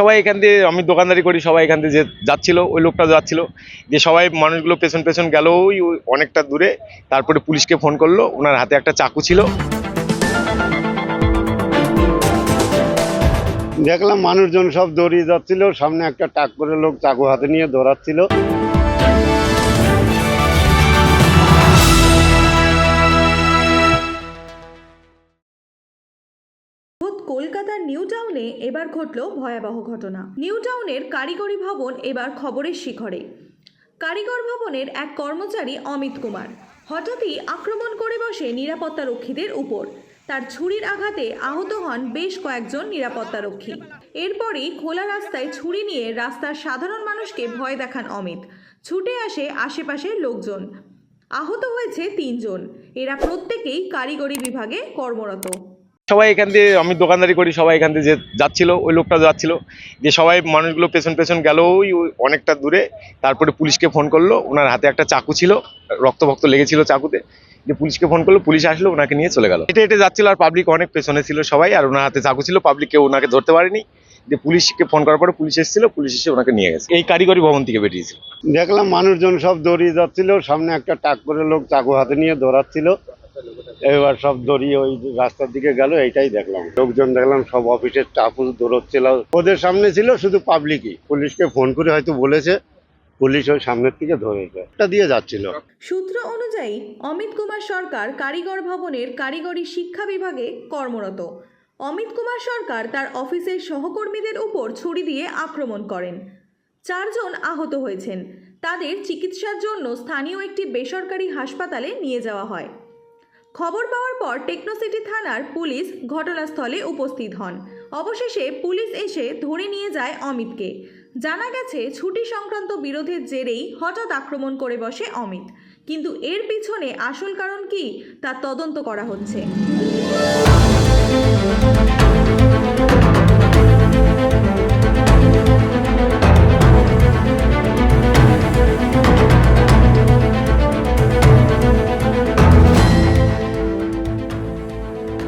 সবাই এখান দিয়ে, আমি দোকানদারি করি, সবাই এখান দিয়ে যে যাচ্ছিল, ওই লোকটা যাচ্ছিল। যে সবাই মানুষগুলো পেছন পেছন গেল, ওই অনেকটা দূরে। তারপরে পুলিশকে ফোন করল, ওনার হাতে একটা চাকু ছিল। দেখলাম মানুষজন সব দৌড়িয়ে যাচ্ছিল, সামনে একটা টাক করে লোক চাকু হাতে নিয়ে দৌড়াচ্ছিল। কলকাতার নিউ টাউনে এবার ঘটল ভয়াবহ ঘটনা। নিউ টাউনের কারিগরি ভবন এবার খবরের শিখরে। কারিগর ভবনের এক কর্মচারী অমিত কুমার। হঠাৎই আক্রমণ করে বসে নিরাপত্তা রক্ষীদের উপর। তার ছুরির আঘাতে আহত হন বেশ কয়েকজন নিরাপত্তারক্ষী। এরপরই খোলা রাস্তায় ছুরি নিয়ে রাস্তার সাধারণ মানুষকে ভয় দেখান অমিত। ছুটে আসে আশেপাশের লোকজন। আহত হয়েছে তিনজন। এরা প্রত্যেকেই কারিগরি বিভাগে কর্মরত। সবাই এখান দিয়ে, আমি দোকানদারি করি, সবাই এখান দিয়ে যে যাচ্ছিল, ওই লোকটা যাচ্ছিল। যে সবাই মানুষগুলো পেছন পেছন গেল, ওই অনেকটা দূরে। তারপরে পুলিশকে ফোন করল, ওনার হাতে একটা চাকু ছিল রক্ত ভক্ত লেগেছিল চাকুতে। যে পুলিশকে ফোন করল, পুলিশ আসলো, ওনাকে নিয়ে চলে গেল। হেঁটে হেঁটে যাচ্ছিল আর পাবলিক অনেক পেছনে ছিল সবাই, আর ওনার হাতে চাকু ছিল পাবলিক কেউ ওনাকে ধরতে পারেনি। যে পুলিশকে ফোন করার পরে পুলিশ এসেছিল, পুলিশ এসে ওনাকে নিয়ে গেছে। এই কারিগরি ভবন থেকে বেরিয়েছিল। দেখলাম মানুষজন সব দৌড়িয়ে যাচ্ছিল, সামনে একটা টাক করে লোক চাকু হাতে নিয়ে দৌড়াচ্ছিল। এবার সব দৌড়িয়ে ওই রাস্তার দিকে গেল, এইটাই দেখলাম। লোকজন দেখলাম সব অফিসের স্টাফ দৌড়চ্ছিল। ওদের সামনে ছিল শুধু পাবলিকই পুলিশকে ফোন করে হয়তো বলেছে, পুলিশ ওই সামনের থেকে ধরেছে। একটা দিয়ে যাচ্ছিল। সূত্র অনুযায়ী, অমিত কুমার সরকার কারিগর ভবনের কারিগরি শিক্ষা বিভাগে কর্মরত। অমিত কুমার সরকার তার অফিসের সহকর্মীদের উপর ছুরি দিয়ে আক্রমণ করেন। চারজন আহত হয়েছেন। তাদের চিকিৎসার জন্য স্থানীয় একটি বেসরকারি হাসপাতালে নিয়ে যাওয়া হয়। খবর পাওয়ার পর টেকনোসিটি থানার পুলিশ ঘটনাস্থলে উপস্থিত হন। অবশেষে পুলিশ এসে ধরে নিয়ে যায় অমিতকে। জানা গেছে, ছুটি সংক্রান্ত বিরোধের জেরেই হঠাৎ আক্রমণ করে বসে অমিত। কিন্তু এর পিছনে আসল কারণ কি, তা তদন্ত করা হচ্ছে।